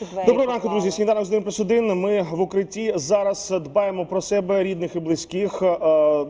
Ці двері. Доброго ранку, друзі. Сніданок з 1 плюс 1. Ми в укритті зараз дбаємо про себе, рідних і близьких. Е,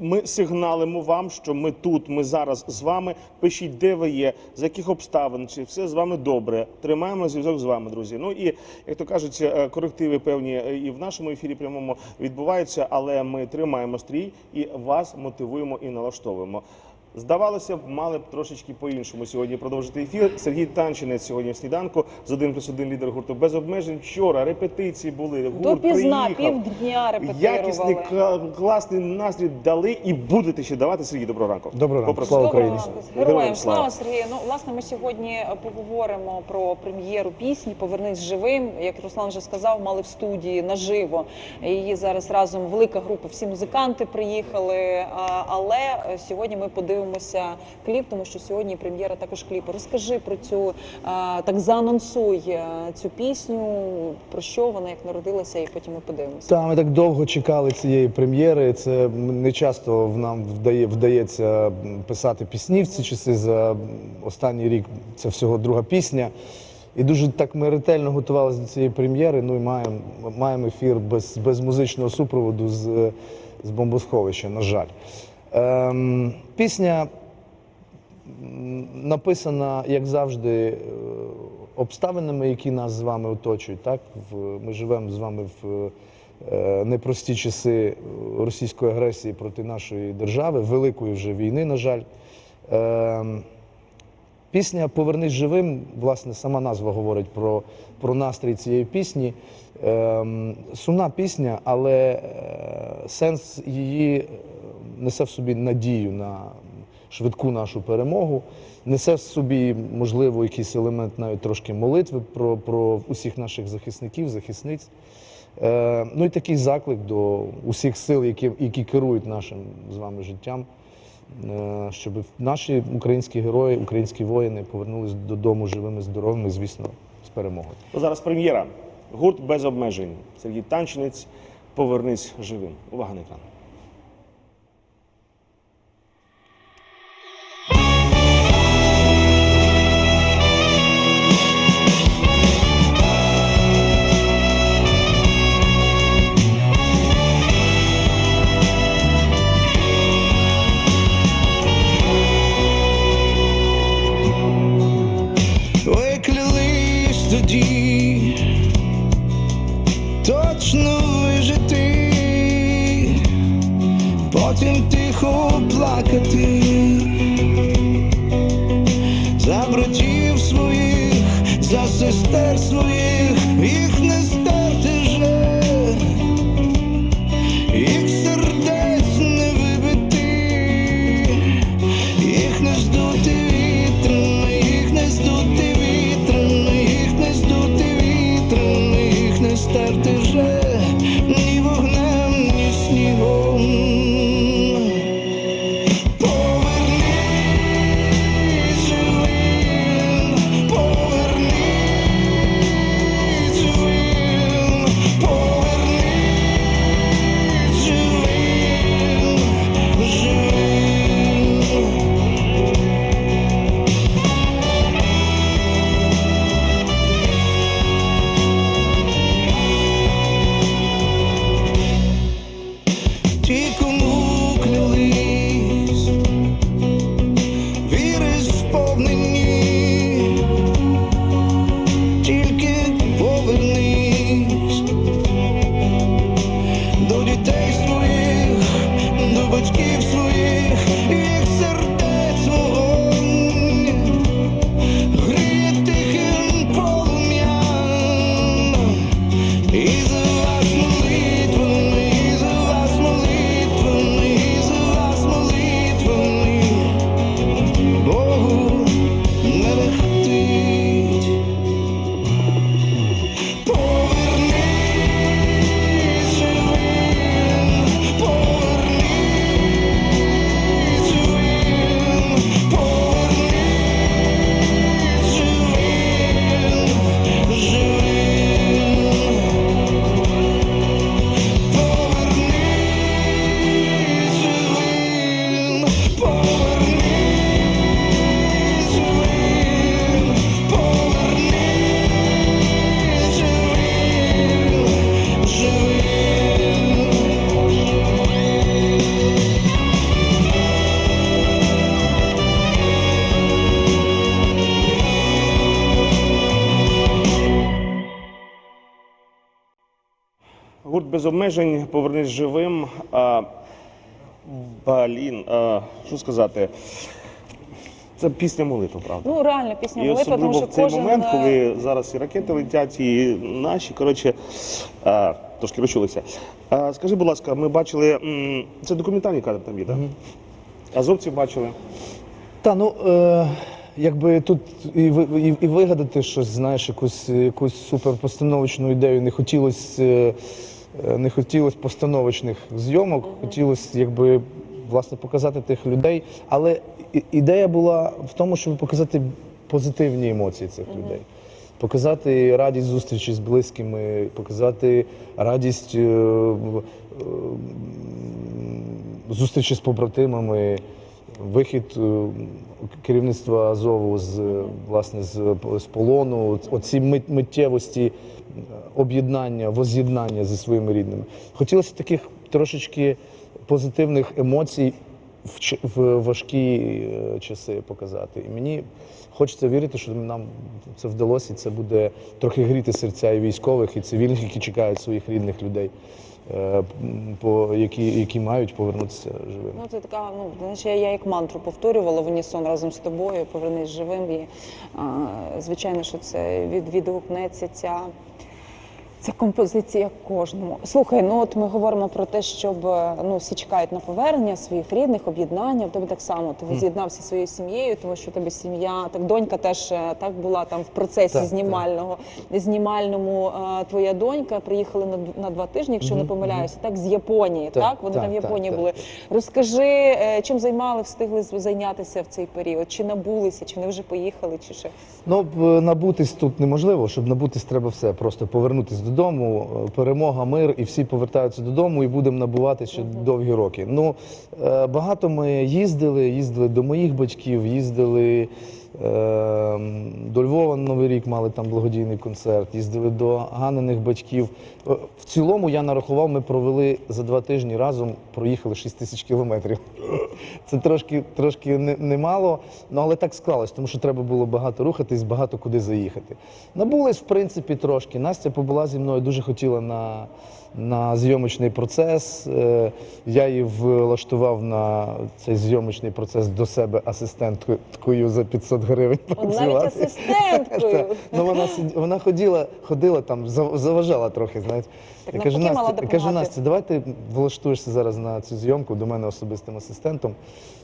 Ми сигналимо вам, що ми тут, ми зараз з вами. Пишіть, де ви є, з яких обставин, чи все з вами добре. Тримаємо зв'язок з вами, друзі. Ну і як то кажуть, е, корективи певні е, і в нашому ефірі прямому відбуваються, але ми тримаємо стрій і вас мотивуємо і налаштовуємо. Здавалося б, мали б трошечки по-іншому сьогодні продовжити ефір. Сергій Танчинець сьогодні в сніданку з 1 плюс 1 лідер гурту без обмежень. Вчора репетиції були. Гурт Допізна, приїхав. півдня репетирували. Якісний класний настрій дали і будете ще давати. Сергій, доброго ранку. Доброго ранку. Слава Україні. Героям слава. слава Сергію. Ну, власне, ми сьогодні е, поговоримо про прем'єру пісні Повернись живим. Як Руслан вже сказав, мали в студії наживо. Її зараз разом велика група, всі музиканти приїхали. Але е, сьогодні ми подивимося кліп, тому що сьогодні прем'єра також кліпу. Розкажи про цю так заанонсуй е, цю пісню, про що вона як народилася, і потім ми подивимося. Та ми так довго чекали цієї прем'єри. Це не часто в нам вдає, вдається писати пісні в ці часи. За останній рік це всього друга пісня. І дуже так ми ретельно готувалися до цієї прем'єри. Ну і маємо, маємо ефір без, без музичного супроводу з, з бомбосховища, на жаль. Ем, пісня написана, як завжди, е, обставинами, які нас з вами оточують. Так? Ми живемо з вами в е, непрості часи російської агресії проти нашої держави, великої вже війни, на жаль. Ем, Пісня Повернись живим, власне, сама назва говорить про, про настрій цієї пісні. Ем, сумна пісня, але е, сенс її е, несе в собі надію на швидку нашу перемогу, несе в собі, можливо, якийсь елемент навіть трошки молитви про, про усіх наших захисників, захисниць. Е, ну і такий заклик до усіх сил, які, які керують нашим з вами життям. Е, щоб наші українські герої, українські воїни повернулись додому живими, здоровими, звісно, з перемогою. Зараз прем'єра. Гурт без обмежень. Сергій Танчинець. Повернись живим. Увага на екран. Братів своїх, за сестер своїх, їх не без обмежень, повернись живим. А, Блін, а, що сказати? Це пісня молитва, правда. Ну реально пісня І молитва, тому особливо що в цей кожен момент, е, коли зараз і ракети летять, і наші, коротше, а, трошки розчулися. А, скажи, будь ласка, ми бачили, м, це документальний кадр там є, так? Азовців бачили. Та ну е, якби тут і, ви- і, і вигадати щось, знаєш, якусь, якусь суперпостановочну ідею не хотілося. Е, не хотілося постановочних зйомок, хотілося якби власне показати тих людей. Але ідея була в тому, щоб показати позитивні емоції цих людей. Показати радість зустрічі з близькими, показати радість е, е, зустрічі з побратимами, вихід е, керівництва Азову з е, власне з, з полону, оці мит- миттєвості е, об'єднання, воз'єднання зі своїми рідними. Хотілося таких трошечки позитивних емоцій в, в важкі е, часи показати. І мені хочеться вірити, що нам це вдалося, і це буде трохи гріти серця і військових, і цивільних, які чекають своїх рідних людей, е, по, які, які мають повернутися живими. Ну, це така, ну знаєш, я, я як мантру повторювала в унісон разом з тобою, повернись живим. І а, звичайно, що це від, відгукнеться ця. Ця композиція кожному. Слухай, ну от ми говоримо про те, щоб е, ну всі чекають на повернення своїх рідних, об'єднання. В тебе так само ти з'єднався зі своєю сім'єю, тому що тебе сім'я, так донька теж е, так була там в процесі Так, знімального. Знімальному е, твоя донька приїхали на, на два тижні, якщо не помиляюся, так з Японії. Так, Так, вони так, там в Японії так. були. Розкажи, е, чим займали, встигли зайнятися в цей період? Чи набулися, чи вони вже поїхали, чи ще Ну, набутись тут неможливо. Щоб набутись, треба все. Просто повернутись додому, е, перемога, мир, і всі повертаються додому, і будемо набувати ще довгі роки. Ну е, багато ми їздили, їздили до моїх батьків, їздили. Е, До Львова на Новий рік мали там благодійний концерт, їздили до Ганиних батьків. Е, В цілому я нарахував, ми провели за два тижні разом, проїхали 6 тисяч кілометрів. Це трошки, трошки немало, ну але так склалось, тому що треба було багато рухатись, багато куди заїхати. Набулись, в принципі, трошки. Настя побула зі мною, дуже хотіла на, на зйомочний процес. Е, Я її влаштував на цей зйомочний процес до себе асистенткою за 500 гривень. От навіть асистенткою. Ну, вона, вона ходила, ходила там, заважала трохи, знаєте. Так я кажу, Настя, я кажу. Настя, давай ти влаштуєшся зараз на цю зйомку до мене особистим асистентом.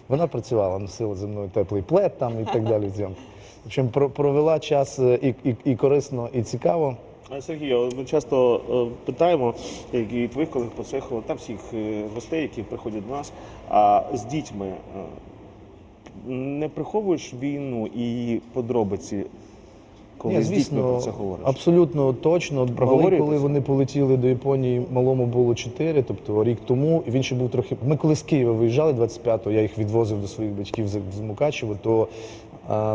Вона працювала, носила зі мною теплий плед там і так далі. Зйомку. В общем, провела час е, і, і, і корисно, і цікаво. Сергію, ми часто е, питаємо, як і твоїх колег по цеху, та всіх е, гостей, які приходять до нас, а з дітьми е, не приховуєш війну і подробиці, коли Ні, з дітьми про це говориш? абсолютно точно. Малий, коли вони полетіли до Японії, малому було 4, тобто рік тому. І він ще був трохи. Ми коли з Києва виїжджали 25-го, я їх відвозив до своїх батьків з Мукачева, то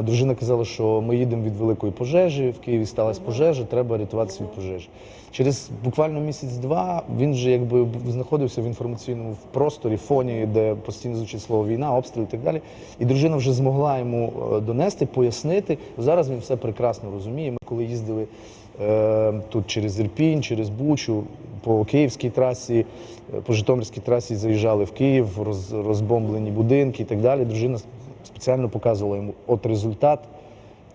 дружина казала, що ми їдемо від великої пожежі. В Києві сталася пожежа, треба рятуватися від пожежі. Через буквально місяць-два він вже якби знаходився в інформаційному просторі, фоні, де постійно звучить слово війна, обстріл і так далі. І дружина вже змогла йому е, донести, пояснити. Зараз він все прекрасно розуміє. Ми коли їздили е, тут через Ірпінь, через Бучу, по Київській трасі, е, по Житомирській трасі заїжджали в Київ, роз, розбомблені будинки і так далі. Дружина спеціально показувала йому от результат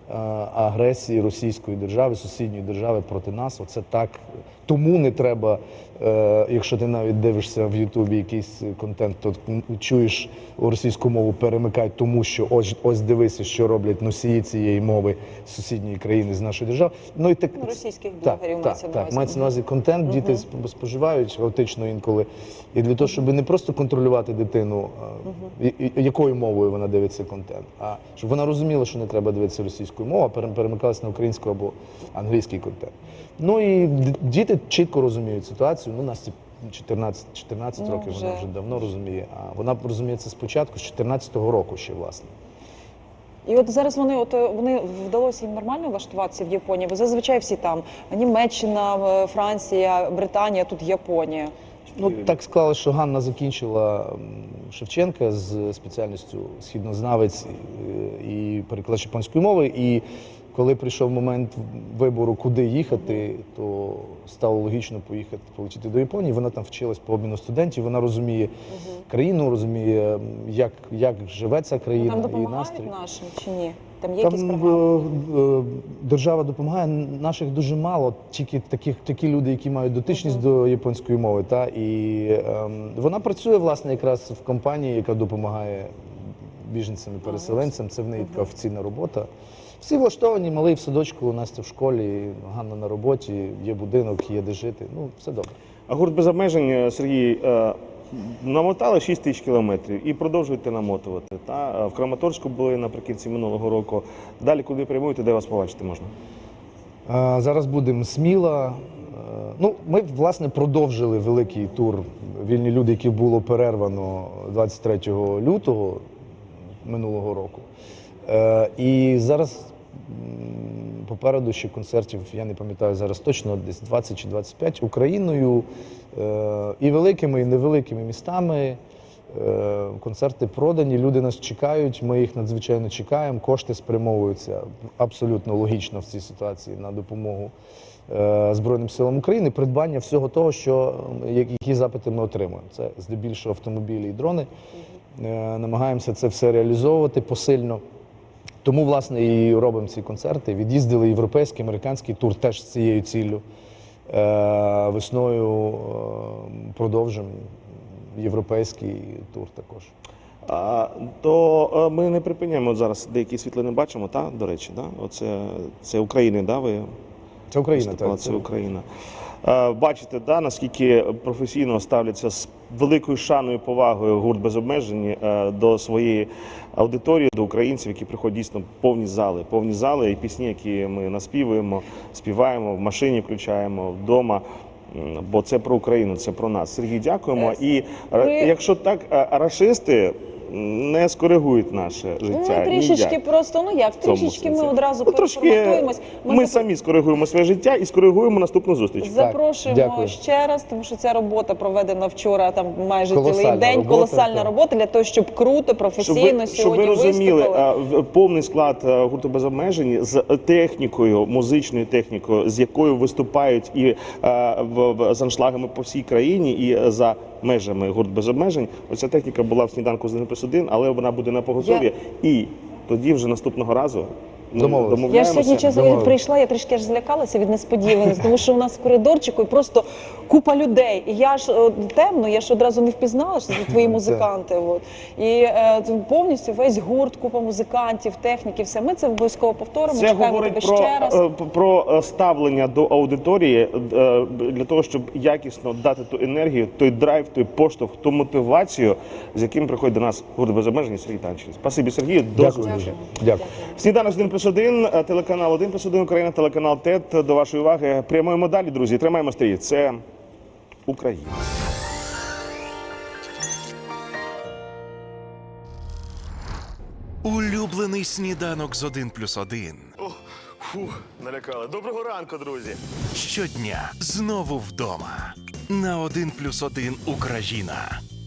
е, агресії Російської держави, сусідньої держави проти нас. Оце так. Тому не треба, е, якщо ти навіть дивишся в Ютубі якийсь контент, то чуєш російську мову, перемикай, тому що ось ось дивися, що роблять носії цієї мови з сусідньої країни з нашої держави. Ну і так російських блогерів так, мається на так, мається на увазі контент, діти споживають хаотично інколи. І для того, щоб не просто контролювати дитину, і- якою мовою вона дивиться контент, а щоб вона розуміла, що не треба дивитися російською мовою, а перемикалася на українську або англійський контент. Ну і діти чітко розуміють ситуацію. Ну, Насті 14, 14 Ну, років, вона вже. вже давно розуміє. А вона розуміє це спочатку, з 14-го року ще, власне. І от зараз вони, от е, вони вдалося їм нормально влаштуватися в Японії, бо зазвичай всі там Німеччина, е, Франція, Британія, тут Японія. Ну так склалося, що Ганна закінчила Шевченка з спеціальністю східнознавець е, і перекладач японської мови. І Коли прийшов момент вибору, куди їхати, то стало логічно поїхати полетіти до Японії. Вона там вчилась по обміну студентів. Вона розуміє країну, розуміє, як, як живе ця країна Там і настрій. нашим чи ні? Там є якісь програми? е, е, держава допомагає. Наших дуже мало, тільки такі, такі люди, які мають дотичність до японської мови. Та і ем, вона працює власне якраз в компанії, яка допомагає біженцям і переселенцям. Це в неї така офіційна робота. Всі влаштовані, малий в садочку, Настя в школі, Ганна на роботі, є будинок, є де жити. Ну, все добре. А гурт без обмежень, е, Сергій, е, намотали 6 тисяч кілометрів і продовжуєте намотувати. Та? Е, В Краматорську були наприкінці минулого року. Далі куди прямуєте, де вас побачити можна? А, Зараз будемо сміла. Ну, ми власне продовжили великий тур Вільні люди, який було перервано 23 лютого минулого року. Е, І зараз попереду ще концертів, я не пам'ятаю зараз точно, десь 20 чи 25 Україною е, і великими, і невеликими містами. Е, Концерти продані, люди нас чекають. Ми їх надзвичайно чекаємо. Кошти спрямовуються абсолютно логічно в цій ситуації на допомогу е, Збройним силам України. Придбання всього того, що які запити ми отримуємо. Це здебільшого автомобілі і дрони. Е, Намагаємося це все реалізовувати посильно. Тому, власне, і робимо ці концерти. Від'їздили європейський, американський тур теж з цією ціллю. Е, Весною е, продовжимо європейський тур також. А, то ми не припиняємо От зараз деякі світлини бачимо, та, до речі, да? Оце це України, да? ви Це Україна, виступали, так. це Україна. Бачите, да, наскільки професійно ставляться з великою шаною і повагою гурт без обмежень е, до своєї аудиторії, до українців, які приходять дійсно повні зали, повні зали і пісні, які ми наспівуємо, співаємо в машині, включаємо вдома. Бо це про Україну, це про нас. Сергій, дякуємо. І е, якщо так, е, рашисти не скоригують наше Ну, життя. ми трішечки ніяк. просто, ну як, трішечки ми одразу ну, переформатуємось. ми самі скоригуємо своє життя і скоригуємо наступну зустріч. Запрошуємо дякую. ще раз, тому що ця робота проведена вчора, там майже Колосальна цілий день. робота, Колосальна так. робота для того, щоб круто, Щоб професійно ви, щоб сьогодні ви розуміли, виступили. в- повний склад гурту без обмежень з технікою, музичною технікою, з якою виступають і в, в з аншлагами по всій країні, і за межами гурт без обмежень. Оця техніка була в сніданку з 1 плюс 1, але вона буде на поготові. І тоді вже наступного разу ми Домовились. Я ж сьогодні чесно прийшла, я трішки аж злякалася від несподіваності, тому що у нас в коридорчику просто купа людей. І я ж е, темно, я ж одразу не впізнала, що це твої музиканти. От. І е, повністю весь гурт, купа музикантів, техніки, все. Ми це обов'язково повторимо. Це Чекаємо говорить тебе про, ще раз. е, про е, ставлення до аудиторії е, для того, щоб якісно дати ту енергію, той драйв, той поштовх, ту мотивацію, з яким приходить до нас гурт без обмежень Сергій Танчин. Спасибі, Сергію. До Дякую зустрічі. дуже. Дякую. Сніданок з 1 плюс 1, телеканал 1 плюс 1 Україна, телеканал ТЕТ. До вашої уваги. Прямуємо далі, друзі. Тримаємо стрій. Це Україна. Улюблений сніданок з 1 плюс 1. Фу, налякали. Доброго ранку, друзі. Щодня знову вдома. На 1 плюс 1 Україна